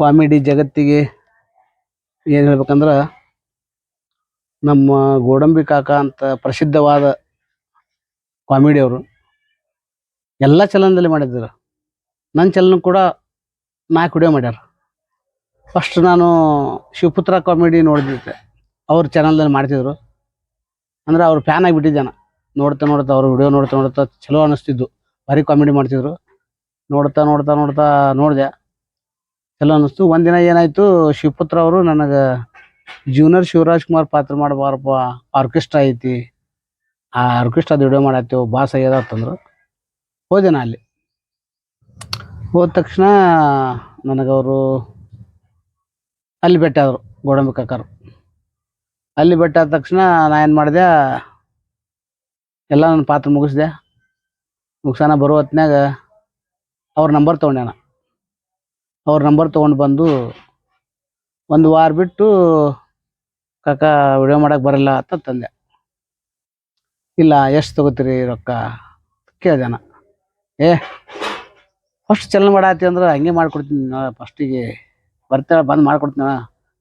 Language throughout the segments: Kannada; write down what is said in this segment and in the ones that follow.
ಕಾಮಿಡಿ ಜಗತ್ತಿಗೆ ಏನು ಹೇಳ್ಬೇಕಂದ್ರೆ ನಮ್ಮ ಗೋಡಂಬಿ ಕಾಕ ಅಂತ ಪ್ರಸಿದ್ಧವಾದ ಕಾಮಿಡಿ ಅವರು. ಎಲ್ಲ ಚಲನದಲ್ಲಿ ಮಾಡಿದ್ರು. ನನ್ನ ಚಲನ ಕೂಡ ನಾಲ್ಕು ವಿಡಿಯೋ ಮಾಡ್ಯಾರ. ಫಸ್ಟ್ ನಾನು ಶಿವಪುತ್ರ ಕಾಮಿಡಿ ನೋಡಿದ್ದೆ ಅವ್ರ ಚಾನಲ್ದಲ್ಲಿ ಮಾಡ್ತಿದ್ರು. ಅಂದ್ರೆ ಅವ್ರ ಫ್ಯಾನ್ ಆಗಿಬಿಟ್ಟಿದ್ದೆ ನಾನು ನೋಡ್ತಾ ನೋಡ್ತಾ ಅವ್ರ ವಿಡಿಯೋ ನೋಡ್ತಾ ನೋಡ್ತಾ ಚಲೋ ಅನ್ನಿಸ್ತಿದ್ದು ಭಾರಿ ಕಾಮಿಡಿ ಮಾಡ್ತಿದ್ರು. ನೋಡ್ತಾ ನೋಡ್ತಾ ನೋಡ್ತಾ ನೋಡಿದೆ. ಚಲೋ ಅನ್ನಿಸ್ತು. ಒಂದಿನ ಏನಾಯ್ತು, ಶಿವಪುತ್ರ ಅವರು ನನಗೆ ಜೂನಿಯರ್ ಶಿವರಾಜ್ ಕುಮಾರ್ ಪಾತ್ರ ಮಾಡಬಾರಪ್ಪ ಆರ್ಕೆಸ್ಟ್ರಾ ಐತಿ. ಆ ಆರ್ಕೆಸ್ಟ್ರಾದ ವಿಡಿಯೋ ಮಾಡತ್ತೇವು ಬಾಸ್ ಆಗ್ಯದ ಅಂತಂದ್ರು. ಹೋದೆ ನಾ ಅಲ್ಲಿ. ಹೋದ ತಕ್ಷಣ ನನಗವರು ಅಲ್ಲಿ ಭೇಟಿ ಗೋಡಂಬಿ ಕಾಕರು. ಅಲ್ಲಿ ಭೇಟಿ ಆದ ತಕ್ಷಣ ನಾ ಏನು ಮಾಡಿದೆ, ಎಲ್ಲ ನನ್ನ ಪಾತ್ರ ಮುಗಿಸ್ದೆ. ಮುಗಿಸೋಣ ಬರೋ ಹೊತ್ನ್ಯಾಗ ಅವ್ರ ನಂಬರ್ ತೊಗೊಂಡೆ ನಾ. ಅವ್ರ ನಂಬರ್ ತೊಗೊಂಡು ಬಂದು ಒಂದು ವಾರ ಬಿಟ್ಟು ಕಾಕ ವಿಡಿಯೋ ಮಾಡಕ್ಕೆ ಬರಲ್ಲ ಅಂತ ತಂದೆ. ಇಲ್ಲ, ಎಷ್ಟು ತಗೋತೀರಿ ರೊಕ್ಕ? ಕೇಳಿದೆ ನಾ ಏ ಫಸ್ಟ್ ಚಲನ ಮಾಡಾತಿ ಅಂದ್ರೆ ಹಂಗೆ ಮಾಡ್ಕೊಡ್ತೀನಿ ಫಸ್ಟಿಗೆ ಬರ್ತೇವೆ ಬಂದು ಮಾಡ್ಕೊಡ್ತೀನಿ.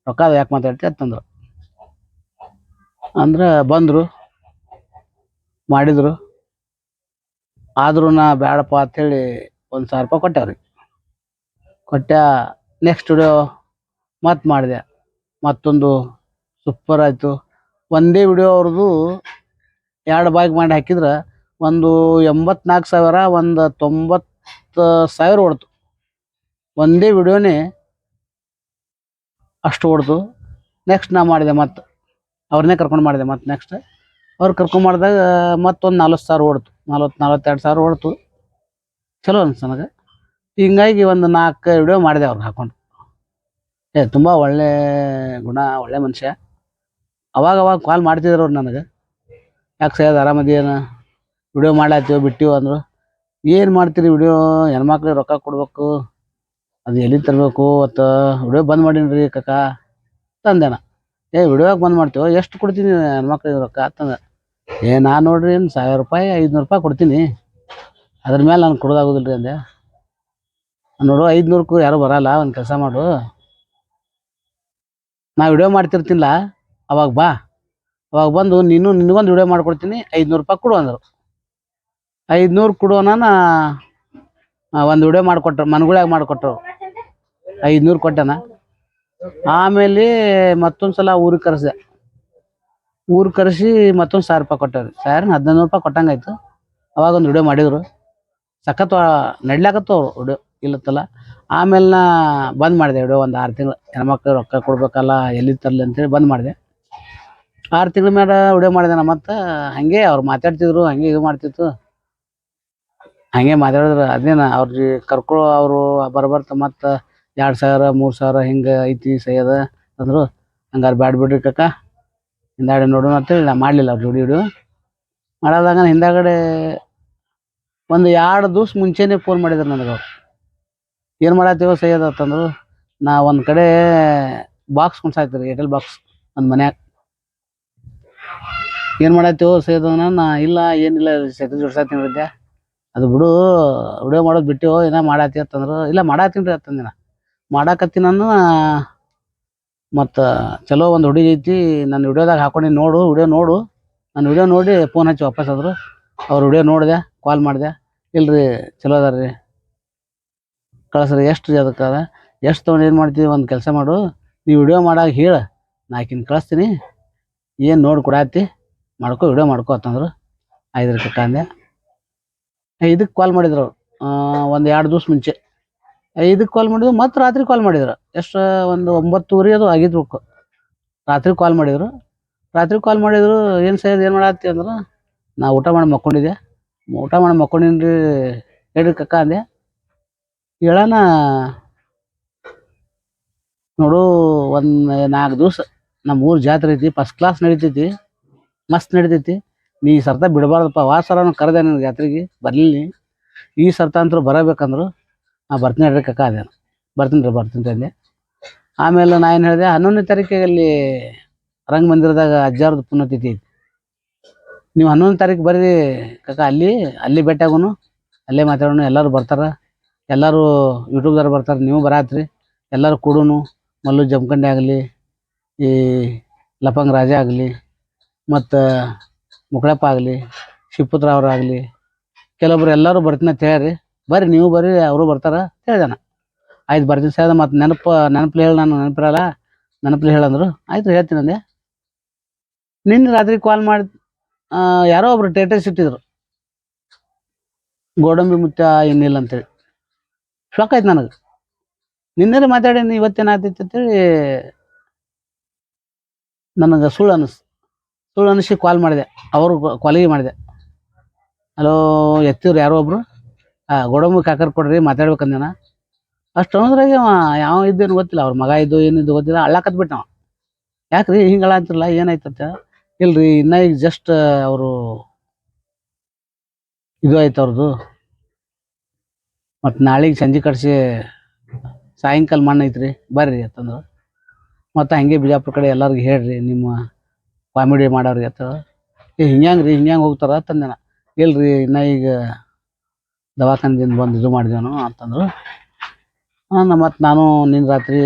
ರೊಕ್ಕ ಅದು ಯಾಕೆ ಮಾತಾಡ್ತಿ ಅಂತಂದ್ರು ಅಂದ್ರೆ. ಬಂದರು, ಮಾಡಿದರು. ಆದ್ರೂ ನಾ ಬೇಡಪ್ಪ ಅಂಥೇಳಿ ಒಂದು ಸಾವಿರ ರೂಪಾಯಿ ಕೊಟ್ಟೆ ಕೊಟ್ಟೆ ನೆಕ್ಸ್ಟ್ ವಿಡಿಯೋ ಮತ್ತೆ ಮಾಡಿದೆ. ಮತ್ತೊಂದು ಸೂಪರ್ ಆಯಿತು. ಒಂದೇ ವಿಡಿಯೋ ಅವ್ರದ್ದು ಎರಡು ಬಾಯ್ಗೆ ಮಾಡಿ ಹಾಕಿದ್ರೆ ಒಂದು ಎಂಬತ್ನಾಲ್ಕು ಸಾವಿರ, ಒಂದು ತೊಂಬತ್ತು ಸಾವಿರ ಓಡ್ತು ಒಂದೇ ವಿಡಿಯೋನೇ ಅಷ್ಟು ಓಡ್ತು ನೆಕ್ಸ್ಟ್ ನಾ ಮಾಡಿದೆ ಮತ್ತೆ ಅವ್ರನ್ನೇ ಕರ್ಕೊಂಡು ಮಾಡಿದೆ ಮತ್ತೆ ನೆಕ್ಸ್ಟ್ ಅವ್ರು ಕರ್ಕೊಂಡು ಮಾಡಿದಾಗ ಮತ್ತೊಂದು ನಲ್ವತ್ತು ಸಾವಿರ ಓಡ್ತು ನಲ್ವತ್ತು ನಲ್ವತ್ತೆರಡು ಸಾವಿರ ಓಡ್ತು ಚಲೋ ಅನ್ಸ್ತು ನನಗೆ. ಹಿಂಗಾಗಿ ಒಂದು ನಾಲ್ಕು ವಿಡಿಯೋ ಮಾಡಿದೆ ಅವ್ರಿಗೆ ಹಾಕೊಂಡು. ಏ, ತುಂಬ ಒಳ್ಳೆ ಗುಣ, ಒಳ್ಳೆ ಮನುಷ್ಯ. ಅವಾಗ ಅವಾಗ ಕಾಲ್ ಮಾಡ್ತಿದ್ರು ಅವ್ರು ನನಗೆ. ಯಾಕೆ ಸೈಯದ್ ಆರಾಮದೇನ ವಿಡಿಯೋ ಮಾಡ್ಲಾತ್ತೀವಿ ಬಿಟ್ಟಿವ ಅಂದರು. ಏನು ಮಾಡ್ತೀರಿ ವಿಡಿಯೋ ಹೆಣ್ಮಕ್ಳಿಗೆ ರೊಕ್ಕ ಕೊಡ್ಬೇಕು. ಅದು ಎಲ್ಲಿ ತರಬೇಕು? ಮತ್ತು ವಿಡಿಯೋ ಬಂದ್ ಮಾಡೀನಿ ರೀ ತಂದೆನ. ತಂದೆ ನಾ ಏ ವಿಡಿಯೋಗೆ ಬಂದ್ ಮಾಡ್ತೀವೋ? ಎಷ್ಟು ಕೊಡ್ತೀನಿ ಹೆಣ್ಮಕ್ಳಿಗೆ ರೊಕ್ಕ ಅಂತಂದ. ಏ, ನಾನು ನೋಡ್ರಿ ಏನು ಸಾವಿರ ರೂಪಾಯಿ, ಐದುನೂರು ರೂಪಾಯಿ ಕೊಡ್ತೀನಿ. ಅದ್ರ ಮೇಲೆ ನಾನು ಕೊಡೋದಾಗೋದಿಲ್ಲ ರೀ ಅಂದೆ. ನೋಡು ಐದ್ನೂರಕ್ಕೂ ಯಾರು ಬರಲ್ಲ, ಒಂದು ಕೆಲಸ ಮಾಡು. ನಾ ವಿಡಿಯೋ ಮಾಡ್ತಿರ್ತೀನಿಲ್ಲ ಅವಾಗ ಬಾ. ಅವಾಗ ಬಂದು ನೀನು, ನಿನಗೊಂದು ವಿಡಿಯೋ ಮಾಡ್ಕೊಡ್ತೀನಿ, ಐದುನೂರು ರೂಪಾಯಿ ಕೊಡು ಅಂದರು. ಐದುನೂರು ಕೊಡೋಣ ಒಂದು ವಿಡಿಯೋ ಮಾಡಿಕೊಟ್ರು, ಮನ್ಗುಳ್ಯಾಗ ಮಾಡಿಕೊಟ್ರು. ಐದುನೂರು ಕೊಟ್ಟನ. ಆಮೇಲೆ ಮತ್ತೊಂದು ಸಲ ಊರಿಗೆ ಕರೆಸಿದೆ. ಊರು ಕರೆಸಿ ಮತ್ತೊಂದು ಸಾವಿರ ರೂಪಾಯಿ ಕೊಟ್ಟವ್ರಿ. ಸಾರ್ ಹದಿನೈದು ರೂಪಾಯಿ ಕೊಟ್ಟಂಗಾಯ್ತು. ಅವಾಗ ಒಂದು ವಿಡಿಯೋ ಮಾಡಿದರು. ಸಖತ್ ನಡ್ಲಾಕತ್ತು ಅವರು ವಿಡಿಯೋ ಇಲ್ಲತ್ತಲ್ಲ. ಆಮೇಲೆ ನಾ ಬಂದ್ ಮಾಡಿದೆ ಬಿಡು, ಒಂದು ಆರು ತಿಂಗಳು ಹೆಣ್ಮಕ್ಳು ರೊಕ್ಕ ಕೊಡ್ಬೇಕಲ್ಲ, ಎಲ್ಲಿ ತರಲಿ ಅಂತೇಳಿ ಬಂದ್ ಮಾಡಿದೆ. ಆರು ತಿಂಗಳ ಮೇಲೆ ವಿಡಿಯೋ ಮಾಡಿದೆ ನಾ ಮತ್ತೆ, ಹಂಗೆ ಅವ್ರು ಮಾತಾಡ್ತಿದ್ರು, ಹಂಗೆ ಇದು ಮಾಡ್ತಿತ್ತು. ಹಂಗೆ ಮಾತಾಡಿದ್ರು, ಅದೇನ ಅವ್ರ ಕರ್ಕೊ ಅವರು ಬರ್ಬರ್ತ ಮತ್ತೆ ಎರಡು ಸಾವಿರ, ಮೂರು ಸಾವಿರ ಹಿಂಗೆ ಐತಿ ಸೈಯದ ಅಂದ್ರು. ಹಂಗಾರೆ ಬ್ಯಾಡ್ ಬಿಡ್ರಿ ಕಕ್ಕ ಹಿಂದಾಗಡೆ ನೋಡೋಣ ಅಂತೇಳಿ ನಾ ಮಾಡಲಿಲ್ಲ ಅವ್ರ ಜೋಡಿ ವಿಡಿಯೋ. ಮಾಡೋದಾಗ ಹಿಂದಾಗಡೆ ಒಂದು ಎರಡು ದಿವ್ಸ ಮುಂಚೆನೇ ಫೋನ್ ಮಾಡಿದ್ರು ನನಗೆ ಅವ್ರು. ಏನು ಮಾಡತ್ತೀವೋ ಸೈಯದ್ ಅಂತಂದ್ರು, ನಾ ಒಂದು ಕಡೆ ಬಾಕ್ಸ್ ಕುಣ್ಸಾಯ್ತು ರೀ ಏರ್ಟೆಲ್ ಬಾಕ್ಸ್ ಒಂದು ಮನ್ಯಾಗ. ಏನು ಮಾಡತ್ತೀವೋ ಸೈಯದ್ ನಾ ಇಲ್ಲ, ಏನಿಲ್ಲ ಸೆಟ್ ಜೋಡ್ಸಾತೀನಿ ಹೇಳಿದ್ದೆ ಅದು ಬಿಡು ವಿಡಿಯೋ ಮಾಡೋದು ಬಿಟ್ಟಿವೋ, ಏನ ಮಾಡತ್ತಿ ಅಂತಂದ್ರು, ಇಲ್ಲ ಮಾಡತ್ತೀನಿ ರೀ ಅಂತಂದೆ ಮಾಡಾಕತ್ತೀನಿ ನಾನು ಮತ್ತು ಚಲೋ ಒಂದು ಹುಡುಗಿ ಐತಿ ನನ್ನ ವಿಡಿಯೋದಾಗ ಹಾಕೊಂಡಿ ನೋಡು ವಿಡಿಯೋ ನೋಡು. ನನ್ನ ವಿಡಿಯೋ ನೋಡಿ ಫೋನ್ ಹಚ್ಚಿ ವಾಪಸ್ ಆದರು. ಅವ್ರ ವಿಡಿಯೋ ನೋಡಿದೆ ಕಾಲ್ ಮಾಡಿದೆ. ಇಲ್ರಿ, ಚಲೋ ಅದಾರ ರೀ ಕಳಿಸ್ರಿ, ಎಷ್ಟು ಅದಕ್ಕೆ ಅದ? ಎಷ್ಟು ತೊಗೊಂಡು ಏನು ಮಾಡ್ತೀವಿ ಒಂದು ಕೆಲಸ ಮಾಡು. ನೀವು ವಿಡಿಯೋ ಮಾಡಾಗ ಹೇಳ. ನಾ ಆಕಿನ ಕಳಿಸ್ತೀನಿ. ಏನು ನೋಡಿ ಕೊಡಾತಿ, ಮಾಡ್ಕೊ ವಿಡಿಯೋ ಮಾಡ್ಕೊ ಅಂತಂದ್ರು. ಐದು ರೂಪಾಯಿ ಅಂದೆ ಇದಕ್ಕೆ ಕಾಲ್ ಮಾಡಿದ್ರು. ಒಂದು ಎರಡು ದಿವ್ಸ ಮುಂಚೆ. ಇದಕ್ಕೆ ಕಾಲ್ ಮಾಡಿದ್ರು, ಮತ್ತು ರಾತ್ರಿ ಕಾಲ್ ಮಾಡಿದ್ರು. ಎಷ್ಟು, ಒಂದು ಒಂಬತ್ತುವರೆ ಅದು ಆಗಿದ್ರು ರಾತ್ರಿ ಕಾಲ್ ಮಾಡಿದರು. ರಾತ್ರಿ ಕಾಲ್ ಮಾಡಿದರು, ಏನು ಸೈಜ್ ಏನು ಮಾಡತ್ತಿ ಅಂದ್ರೆ, ನಾ ಊಟ ಮಾಡಿ ಮಕ್ಕೊಂಡಿದ್ದೆ. ಊಟ ಮಾಡಿ ಮಕ್ಕೊಂಡಿನ್ರಿ ರೀ ಹೇಳ್ರಿ ಕಕ್ಕ ಅಂದೆ. ಹೇಳೋಣ. ನೋಡು, ಒಂದು ನಾಲ್ಕು ದಿವ್ಸ ನಮ್ಮ ಊರ್ ಜಾತ್ರೆ ಐತಿ ಫಸ್ಟ್ ಕ್ಲಾಸ್ ನಡೀತೈತಿ, ಮಸ್ತ್ ನಡೀತೈತಿ. ನೀ ಸರ್ತ ಬಿಡಬಾರ್ದಪ್ಪ, ಆ ಕರೆದೆ ನನಗೆ ಜಾತ್ರೆಗೆ, ಬರಲಿಲ್ಲ ಈ ಸರ್ತ ಅಂತೂ ಬರಬೇಕಂದ್ರು ನಾ ಬರ್ತೀನಿ ಹೇಳ್ರಿ ಕಕ್ಕ ಅದೇ ಬರ್ತೀನಿ ರೀ, ಬರ್ತೀನಿ ಅಂದೆ. ಆಮೇಲೆ ನಾ ಏನು ಹೇಳಿದೆ, ಹನ್ನೊಂದನೇ ತಾರೀಕಿಗೆ ಅಲ್ಲಿ ರಂಗಮಂದಿರದಾಗ ಅಜ್ಜಾರದ ಪುಣ್ಯತಿಥಿ ಐತಿ. ನೀವು ಹನ್ನೊಂದು ತಾರೀಕು ಬರ್ರಿ ಕಕ್ಕ ಅಲ್ಲಿ ಅಲ್ಲಿ ಭೇಟಿಯಾಗೋನು ಅಲ್ಲೇ ಮಾತಾಡೋಣ ಎಲ್ಲರೂ ಬರ್ತಾರೆ. ಎಲ್ಲರೂ ಯೂಟ್ಯೂಬ್ದವ್ರು ಬರ್ತಾರೆ, ನೀವು ಬರಾತ್ರಿ. ಎಲ್ಲರೂ ಕೂಡುನು, ಮಲ್ಲು ಜಮಖಂಡಿ ಆಗಲಿ, ಈ ಲಪಂಗ್ ರಾಜ ಆಗಲಿ, ಮತ್ತು ಮುಕ್ಳಪ್ಪ ಆಗಲಿ ಶಿವಪುತ್ರ ಆಗಲಿ, ಕೆಲವೊಬ್ರು ಎಲ್ಲರೂ ಬರ್ತೀನಿ ಅಂತ ಹೇಳ್ರಿ. ಬರ್ರಿ, ನೀವು ಬರ್ರಿ, ಅವರು ಬರ್ತಾರ ಹೇಳ್ದಾನ ಆಯ್ತು, ಬರ್ತೀನಿ ಸರ್ ಮತ್ತು ನೆನಪು ನೆನಪಲ್ಲಿ ಹೇಳಿ ನಾನು, ನೆನಪಿರಲ್ಲ? ನೆನಪಲ್ಲಿ ಹೇಳಂದ್ರು ಆಯ್ತು, ಹೇಳ್ತೀನಿ ಅಂದೆ. ನಿನ್ನೆ ರಾತ್ರಿ ಕಾಲ್ ಮಾಡಿ ಯಾರೋ ಒಬ್ರು ಟೇಟಸ್ ಇಟ್ಟಿದ್ರು. ಗೋಡಂಬಿ ಮುತ್ಯ ಇನ್ನಿಲ್ಲ ಅಂತೇಳಿ. ಶಾಕ್ ಆಯ್ತು ನನಗೆ. ನಿನ್ನೆ ಮಾತಾಡೀನಿ ಇವತ್ತೇನಾಗ್ತೈತಿ ಅಂತೇಳಿ ನನಗೆ ಸುಳ್ಳು ಅನಿಸ್ತು ಸುಳ್ಳು ಅನಿಸಿ ಕಾಲ್ ಮಾಡಿದೆ. ಅವರು ಕಾಲಿಗೆ ಮಾಡಿದೆ. ಹಲೋ ಎತ್ತಿವ್ರು ಯಾರೋ ಒಬ್ರು. ಗೋಡಂಬಿ ಕಾಕರ್ ಕೊಡ್ರಿ, ಮಾತಾಡ್ಬೇಕಂದೇನ. ಅಷ್ಟು ಅನ್ನೋದ್ರಾಗೆ ಅವ ಯಾವ ಇದ್ದೇನು ಗೊತ್ತಿಲ್ಲ. ಅವ್ರ ಮಗ ಇದ್ದು ಏನಿದ್ದು ಗೊತ್ತಿಲ್ಲ. ಅಳ್ಳಾಕತ್ ನಾವು ಯಾಕ್ರಿ ಹಿಂಗೆ ಅಂತಿರಲ್ಲ ಏನಾಯ್ತಂತ ಇಲ್ರಿ, ಇನ್ನ ಈಗ ಜಸ್ಟ್ ಅವರು ಇದು ಆಯ್ತು ಅವ್ರದ್ದು ಮತ್ತು ನಾಳೆಗೆ ಸಂಜೆ ಕಡ್ಸಿ ಸಾಯಂಕಾಲ ಮಣ್ಣು ಐತ್ರಿ, ಬರ್ರಿ ಅಂತಂದ್ರು. ಮತ್ತು ಹಂಗೆ ಬಿಜಾಪುರ ಕಡೆ ಎಲ್ಲರಿಗೂ ಹೇಳ್ರಿ, ನಿಮ್ಮ ಕಾಮಿಡಿ ಮಾಡೋರಿಗೆ ಅಂತ ಏ ಹಿಂಗ್ಯಾಂಗೆ ರೀ ಹಿಂಗ್ಯಾಂಗೆ ಹೋಗ್ತಾರ ಅಂತಂದೆ ನಾ ಇಲ್ರಿ ಇನ್ನ ಈಗ ದವಾಖಾನದಿಂದ ಬಂದು ಇದು ಮಾಡಿದೇನು ಅಂತಂದ್ರು. ಮತ್ತು ನಾನು ನಿನ್ನ ರಾತ್ರಿ